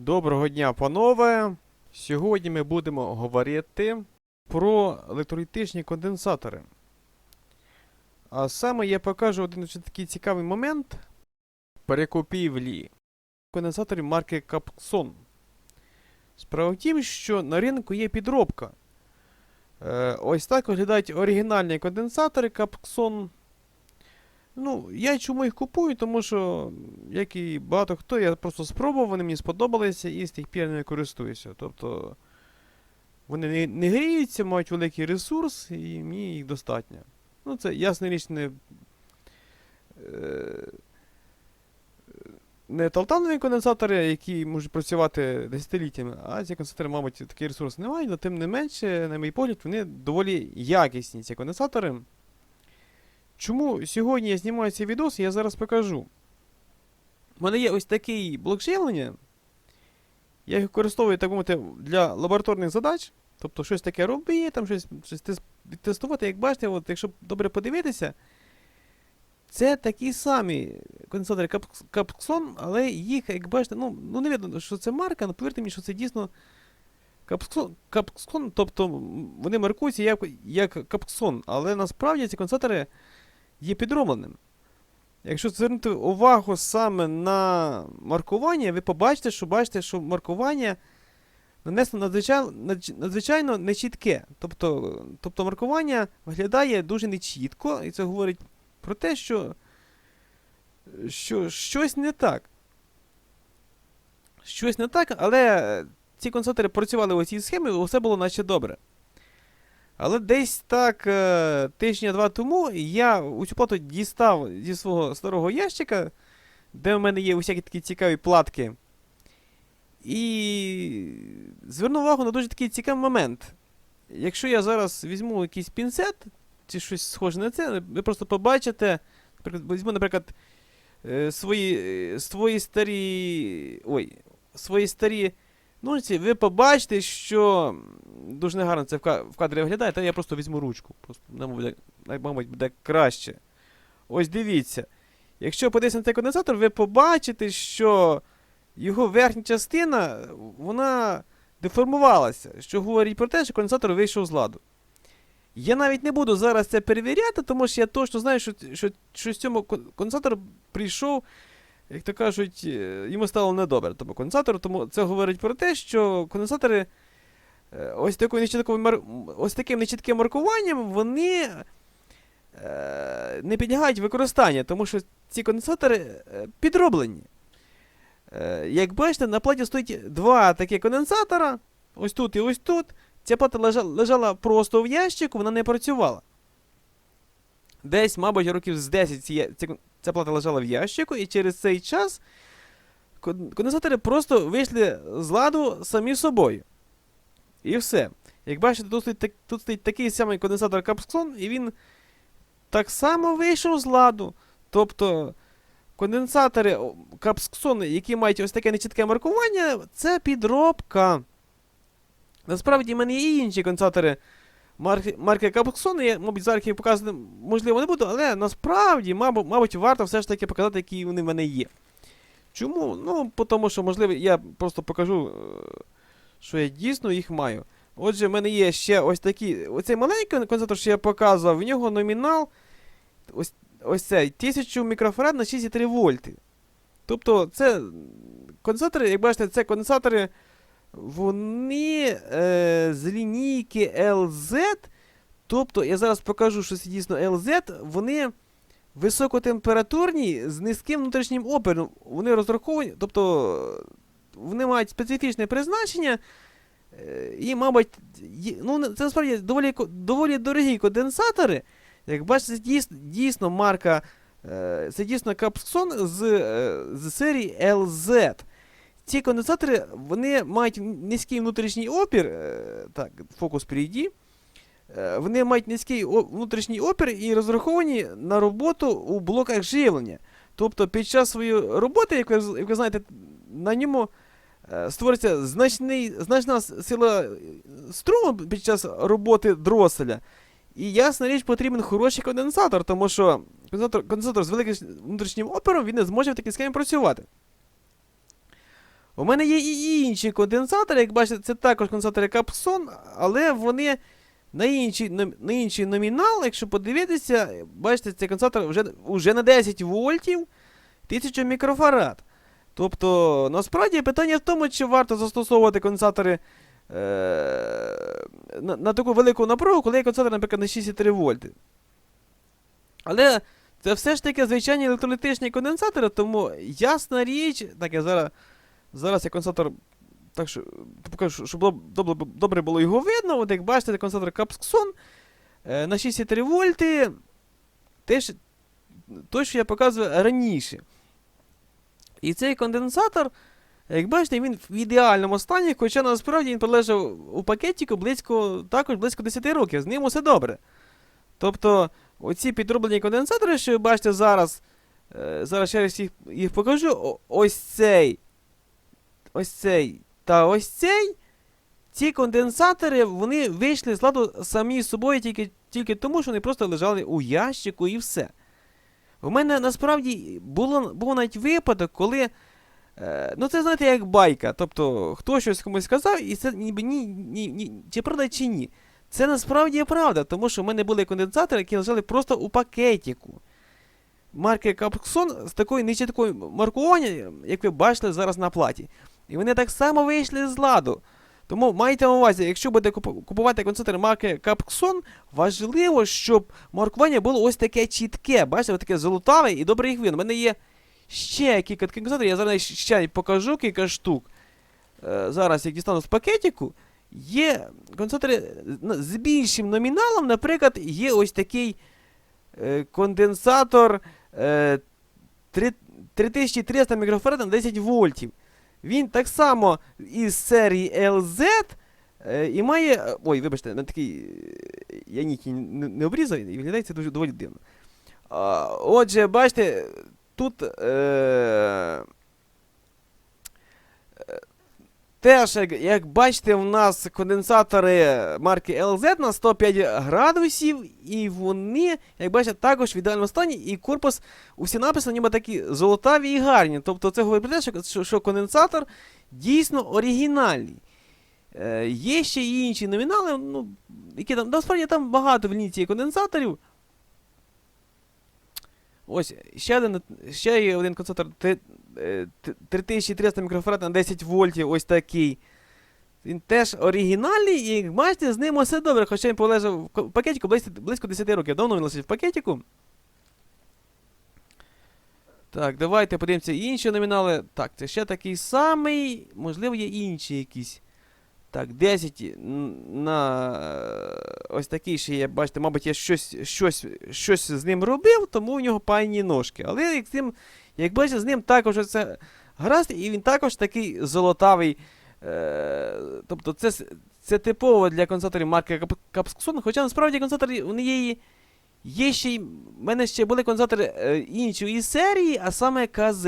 Доброго дня, панове! Сьогодні ми будемо говорити про електролітичні конденсатори. А саме я покажу один дуже такий цікавий момент перекупівлі конденсаторів марки Capxon. Справа в тім, що на ринку є підробка. Е, ось так виглядають оригінальні конденсатори Capxon. Ну, я чому їх купую, тому що, як і багато хто, я просто спробував, вони мені сподобалися і з тих пір не користуюся. Тобто вони не, не гріються, мають великий ресурс, і мені їх достатньо. Ну, це ясна річ не. Не талтанові конденсатори, які можуть працювати десятиліттями, а ці конденсатори, мабуть, такий ресурс не мають, але тим не менше, на мій погляд, вони доволі якісні, ці конденсатори. Чому сьогодні я знімаю цей відос, я зараз покажу. У мене є ось такий блок. Я їх використовую, так мовити, для лабораторних задач. Тобто щось таке робити, там щось, щось тестувати. Як бачите, от, якщо добре подивитися, це такі самі конденсатори Капс- Capxon, але їх, як бачите, ну, ну не видно, що це марка, але повірте мені, що це дійсно Capxon, тобто вони маркуються як, як Capxon, але насправді ці конденсатори є підробленим. Якщо звернути увагу саме на маркування, ви побачите, що бачите, що маркування нанесено надзвичайно, надзвичайно нечітке. Тобто, тобто маркування виглядає дуже нечітко, і це говорить про те, що, що щось не так. Щось не так, але ці концентри працювали у цій схемі, усе було наче добре. Але десь так е, тижня-два тому я у цю плату дістав зі свого старого ящика, де в мене є усякі такі цікаві платки. І звернув увагу на дуже такий цікавий момент. Якщо я зараз візьму якийсь пінцет, чи щось схоже на це, ви просто побачите. Наприклад, візьму, наприклад, е, свої, е, свої старі. Ой, свої старі ножиці, ви побачите, що дуже негарно це в кадрі виглядає, та я просто візьму ручку. Просто, мабуть, буде, краще. Ось дивіться. Якщо подивитися на цей конденсатор, ви побачите, що його верхня частина, вона деформувалася, що говорить про те, що конденсатор вийшов з ладу. Я навіть не буду зараз це перевіряти, тому що я точно знаю, що, що, що з цьому кон- конденсатору прийшов, як то кажуть, е, йому стало недобре тому конденсатору, тому це говорить про те, що конденсатори е, ось, такою нечіткою ось таким нечітким маркуванням вони е, не підлягають використанню, тому що ці конденсатори підроблені. Як бачите, на платі стоїть два такі конденсатора, ось тут і ось тут. Ця плата лежала просто в ящику, вона не працювала. Десь, мабуть, років з 10 ці, я- ця, плата лежала в ящику, і через цей час конденсатори просто вийшли з ладу самі собою. І все. Як бачите, тут стоїть, тут стоїть такий самий конденсатор Capxon, і він так само вийшов з ладу. Тобто конденсатори Capxon, які мають ось таке нечітке маркування, це підробка. Насправді, в мене є і інші конденсатори марки, марки я, мабуть, зараз їх показувати можливо не буду, але насправді, мабуть, мабуть, варто все ж таки показати, які вони в мене є. Чому? Ну, тому що, можливо, я просто покажу, е, що я дійсно їх маю. Отже, в мене є ще ось такі. Оцей маленький конденсатор, що я показував, в нього номінал ось, ось цей 1000 мікрофарад на 6,3 вольти. Тобто, це конденсатори, як бачите, це конденсатори, вони е, з лінійки LZ. Тобто, я зараз покажу, що це дійсно LZ, вони високотемпературні з низьким внутрішнім опором. Вони розраховані, тобто вони мають специфічне призначення. е, І, мабуть, ну, це насправді доволі, доволі дорогі конденсатори. Як бачите, це дійсно, дійсно марка, е, це дійсно Capxon з, е, з серії LZ. Ці конденсатори вони мають низький внутрішній опір. е, Так, фокус перейді. Е, Вони мають низький внутрішній опір і розраховані на роботу у блоках живлення. Тобто під час своєї роботи, як ви, як ви знаєте, на ньому е, створиться значний, значна сила струму під час роботи дроселя. І ясна річ, потрібен хороший конденсатор, тому що конденсатор, конденсатор з великим внутрішнім опором він не зможе в такій схемі працювати. У мене є і інші конденсатори, як бачите, це також конденсатори Капсон, але вони на інший, на, інший номінал, якщо подивитися, бачите, цей конденсатор вже, вже на 10 вольтів 1000 мікрофарад. Тобто, насправді питання в тому, чи варто застосовувати конденсатори е, на, на таку велику напругу, коли є конденсатор, наприклад, на 6,3 вольти. Але це все ж таки звичайні електролітичні конденсатори, тому ясна річ, так я зараз, зараз я конденсатор так що покажу, щоб добре, добре було його видно. От як бачите, це конденсатор Капсксон е, на 6,3 вольти. Теж той, що я показував раніше. І цей конденсатор, як бачите, він в ідеальному стані, хоча насправді він пролежав у пакетіку близько, також близько 10 років. З ним усе добре. Тобто, оці підроблені конденсатори, що ви бачите зараз, е, зараз ще раз їх, їх покажу. Ось цей. Ось цей та ось цей. Ці конденсатори вони вийшли з ладу самі з собою тільки, тільки тому, що вони просто лежали у ящику і все. У мене насправді було, був навіть випадок, коли. Е, ну, це знаєте, як байка. Тобто, хто щось комусь сказав, і це ніби ні, ні, ні, чи правда, чи ні. Це насправді правда, тому що в мене були конденсатори, які лежали просто у пакетику. Марки Капксон з такою нечіткою маркування, як ви бачили зараз на платі. І вони так само вийшли з ладу. Тому майте на увазі, якщо будете купувати концентр марки Капксон, важливо, щоб маркування було ось таке чітке. Бачите, ось таке золотаве і добре їх. У мене є ще кілька таких концентрів, я зараз ще покажу кілька штук. Е, зараз як дістану з пакетику. Є концентри з більшим номіналом, наприклад, є ось такий е, конденсатор е, 3300 мікрофарад на 10 вольтів. Він так само із серії LZ е, і має. е, Ой, вибачте, на такий. е, Я ніки не, не обрізав, і виглядає це дуже доволі дивно. Отже, бачите, тут. Е, Теж, як, як бачите, в нас конденсатори марки LZ на 105 градусів, і вони, як бачите, також в ідеальному стані, і корпус, усі написи ніби такі золотаві і гарні. Тобто це говорить про те, що, що, що конденсатор дійсно оригінальний. Е, є ще й інші номінали, ну, які там, насправді там багато в лінійці конденсаторів. Ось, ще один, ще є один конденсатор Т- е, т- 3300 мікрофарад на 10 вольтів, ось такий. Він теж оригінальний, і бачите, з ним усе добре, хоча він полежав в пакетику близько, близько 10 років. Давно він лежить в пакетику. Так, давайте подивимося інші номінали. Так, це ще такий самий. Можливо, є інші якісь. Так, 10 на е, ось такий ще є, бачите, мабуть, я щось, щось, щось з ним робив, тому в нього пайні ножки. Але як з ним, як бачите, з ним також це гаразд, і він також такий золотавий. Е, тобто це, це типово для концерторів марки Кап- Капсксон, хоча насправді концертори вони є, є ще й. В мене ще були концертори е, іншої серії, а саме КЗ.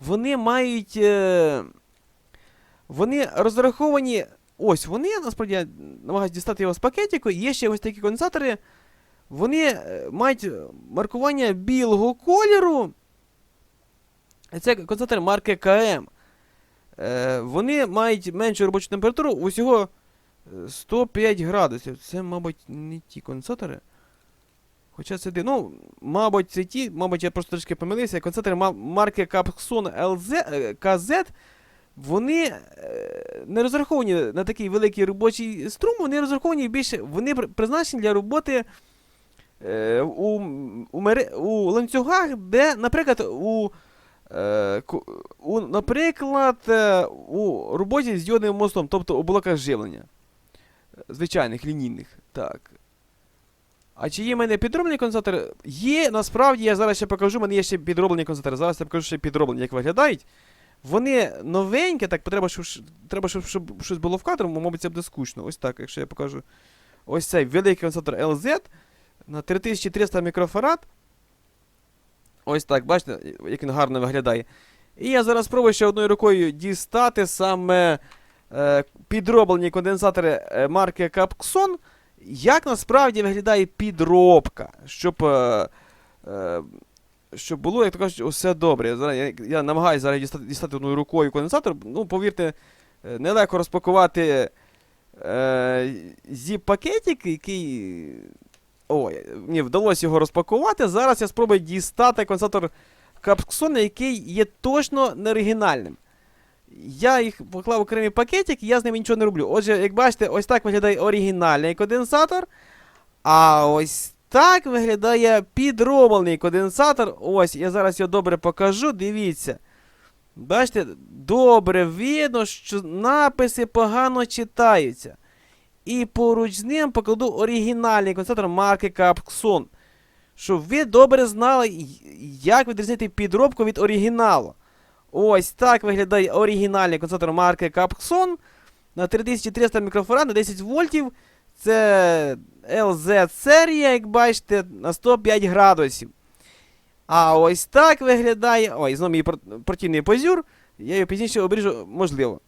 Вони мають. Е, вони розраховані. Ось вони, насправді, я намагаюся дістати його з пакетику. Є ще ось такі конденсатори. Вони е, мають маркування білого кольору. Це конденсатори марки КМ. Е, вони мають меншу робочу температуру усього е, 105 градусів. Це, мабуть, не ті конденсатори. Хоча це Ну, мабуть, це ті, мабуть, я просто трішки помилився. Конденсатори марки Capxon LZ, е, KZ, вони е, не розраховані на такий великий робочий струм, вони розраховані більше, вони призначені для роботи е, у, у, у ланцюгах, де, наприклад, у, е, у, наприклад, у роботі з діодним мостом, тобто у блоках живлення. Звичайних, лінійних. Так. А чи є в мене підроблені конденсатори? Є, насправді, я зараз ще покажу, в мене є ще підроблені конденсатори. Зараз я покажу ще підроблені, як виглядають. Вони новенькі, так треба, щоб, треба, щоб, щоб щось було в кадрі, бо, мабуть, це буде скучно. Ось так, якщо я покажу. Ось цей великий конденсатор LZ на 3300 мікрофарад. Ось так, бачите, як він гарно виглядає. І я зараз спробую ще одною рукою дістати саме е, підроблені конденсатори е, марки Capxon. Як насправді виглядає підробка, щоб. Е, е, щоб було, як то кажуть, усе добре. Зараз я, я намагаюся зараз дістати, дістати одною рукою конденсатор. Ну, повірте, е, нелегко розпакувати е, зіп-пакетик, який. Ой, мені вдалося його розпакувати. Зараз я спробую дістати конденсатор Капксон, який є точно не оригінальним. Я їх поклав окремий пакетик, і я з ними нічого не роблю. Отже, як бачите, ось так виглядає оригінальний конденсатор. А ось так виглядає підроблений конденсатор. Ось, я зараз його добре покажу. Дивіться. Бачите, добре видно, що написи погано читаються. І поруч з ним покладу оригінальний конденсатор марки Capxon. Щоб ви добре знали, як відрізнити підробку від оригіналу. Ось так виглядає оригінальний конденсатор марки Capxon на 3300 мікрофарад на 10 вольтів. Це LZ серія, як бачите, на 105 градусів. А ось так виглядає. Ой, знову мій противний позюр. Я його пізніше обріжу, можливо.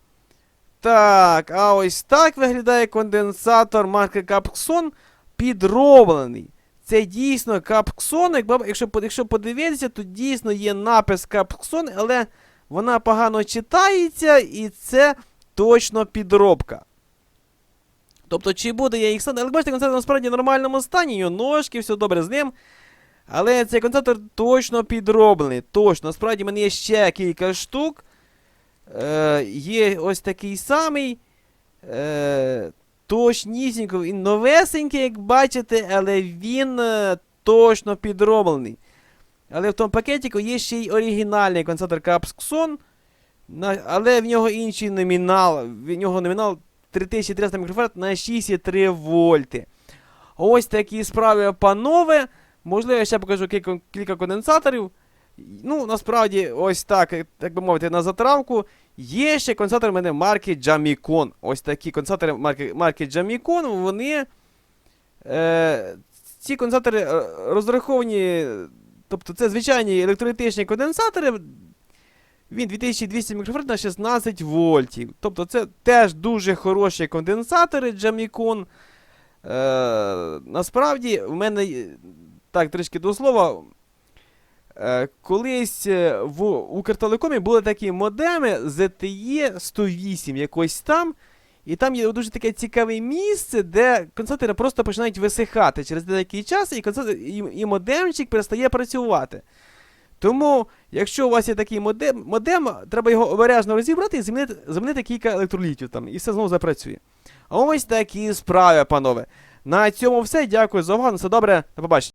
Так, а ось так виглядає конденсатор марки Capxon підроблений. Це дійсно Capxon. Як Якщо, якщо подивитися, то дійсно є напис Capxon, але вона погано читається, і це точно підробка. Тобто, чи буде я їх. Але бачите, концертор насправді в нормальному стані, його ножки, все добре з ним. Але цей концертор точно підроблений. Точно. Насправді в мене є ще кілька штук. Е, є ось такий самий. Е, точнісінько, він новесенький, як бачите, але він е, точно підроблений. Але в тому пакетику є ще й оригінальний концентр Capxon, але в нього інший номінал. В нього номінал 3300 мікрофарад на 6,3 вольти. Ось такі справи, панове. Можливо, я ще покажу кілька, кілька конденсаторів. Ну, насправді, ось так, як- би мовити, на затравку. Є ще конденсатори в мене марки Jamicon. Ось такі конденсатори марки, марки Jamicon, вони. Е, ці конденсатори е, розраховані. Тобто це звичайні електролітичні конденсатори. Він 2200 мікрофарад на 16 вольтів. Тобто це теж дуже хороші конденсатори Jamicon. Е, насправді, в мене, так, трішки до слова. Е, колись е, в Укртелекомі були такі модеми ZTE 108 якось там. І там є дуже таке цікаве місце, де конденсатори просто починають висихати через деякий час, і, і, і модемчик перестає працювати. Тому, якщо у вас є такий модем, модем треба його обережно розібрати і замінити, замінити кілька електролітів там, і все знову запрацює. Ось такі справи, панове. На цьому все. Дякую за увагу. Все добре, до побачення.